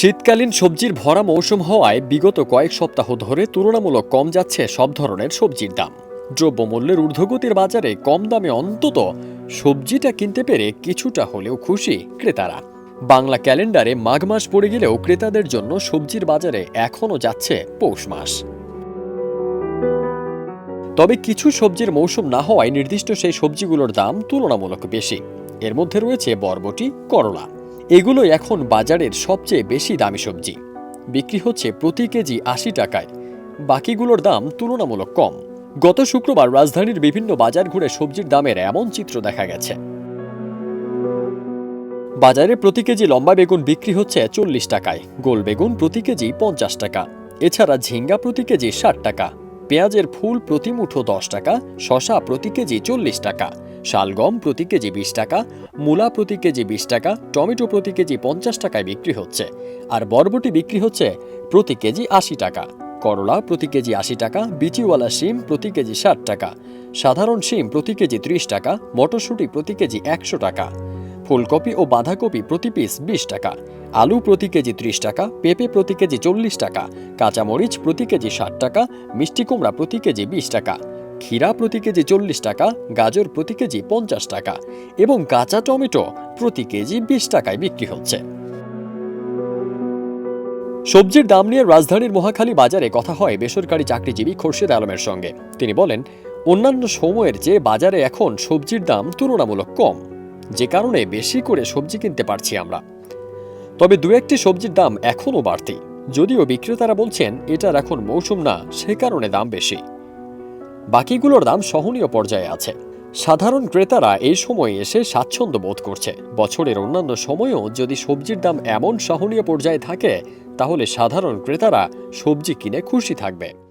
শীতকালীন সবজির ভরা মৌসুম হওয়ায় বিগত কয়েক সপ্তাহ ধরে তুলনামূলক কম যাচ্ছে সব ধরনের সবজির দাম। দ্রব্যমূল্যের ঊর্ধ্বগতির বাজারে কম দামে অন্তত সবজিটা কিনতে পেরে কিছুটা হলেও খুশি ক্রেতারা। বাংলা ক্যালেন্ডারে মাঘ মাস পড়ে গেলেও ক্রেতাদের জন্য সবজির বাজারে এখনও যাচ্ছে পৌষ মাস। তবে কিছু সবজির মৌসুম না হওয়ায় নির্দিষ্ট সেই সবজিগুলোর দাম তুলনামূলক বেশি। এর মধ্যে রয়েছে বরবটি, করলা। এগুলো এখন বাজারের সবচেয়ে বেশি দামি সবজি। বিক্রি হচ্ছে প্রতি কেজি আশি টাকায়। বাকিগুলোর দাম তুলনামূলক কম। গত শুক্রবার রাজধানীর বিভিন্ন বাজার ঘুরে সবজির দামের এমন চিত্র দেখা গেছে। বাজারে প্রতি কেজি লম্বা বেগুন বিক্রি হচ্ছে চল্লিশ টাকায়। গোল বেগুন প্রতি কেজি পঞ্চাশ টাকা। এছাড়া ঝিঙ্গা প্রতি কেজি ষাট টাকা। পেঁয়াজের ফুল প্রতি মুঠো দশ টাকা। শশা প্রতি কেজি চল্লিশ টাকা। শালগম প্রতি কেজি বিশ টাকা মূলা প্রতি কেজি বিশ টাকা টমেটো প্রতি কেজি পঞ্চাশ টাকায় বিক্রি হচ্ছে আর বরবটি বিক্রি হচ্ছে প্রতি কেজি আশি টাকা করলা প্রতি কেজি আশি টাকা বিচিওয়ালা শিম প্রতি কেজি ষাট টাকা সাধারণ শিম প্রতি কেজি ত্রিশ টাকা মটরশুঁটি প্রতি কেজি একশো টাকা ফুলকপি ও বাঁধাকপি প্রতি পিস বিশ টাকা আলু প্রতি কেজি ত্রিশ টাকা পেঁপে প্রতি কেজি চল্লিশ টাকা কাঁচামরিচ প্রতি কেজি ষাট টাকা মিষ্টি কুমড়া প্রতি কেজি বিশ টাকা ক্ষীরা প্রতি কেজি চল্লিশ টাকা, গাজর প্রতি কেজি পঞ্চাশ টাকা এবং কাঁচা টমেটো প্রতি কেজি বিশ টাকায় বিক্রি হচ্ছে। সবজির দাম নিয়ে রাজধানীর মহাখালী বাজারে কথা হয় বেসরকারি চাকরিজীবী খোরশেদ আলমের সঙ্গে। তিনি বলেন, অন্যান্য সময়ের চেয়ে বাজারে এখন সবজির দাম তুলনামূলক কম। যে কারণে বেশি করে সবজি কিনতে পারছি আমরা। তবে দু একটি সবজির দাম এখনও বাড়তি। যদিও বিক্রেতারা বলছেন, এটার এখন মৌসুম না, সে কারণে দাম বেশি। বাকিগুলোর দাম সহনীয় পর্যায়ে আছে। সাধারণ ক্রেতারা এই সময়ে এসে স্বাচ্ছন্দ্য বোধ করছে। বছরের অন্যান্য সময়েও যদি সবজির দাম এমন সহনীয় পর্যায়ে থাকে, তাহলে সাধারণ ক্রেতারা সবজি কিনে খুশি থাকবে।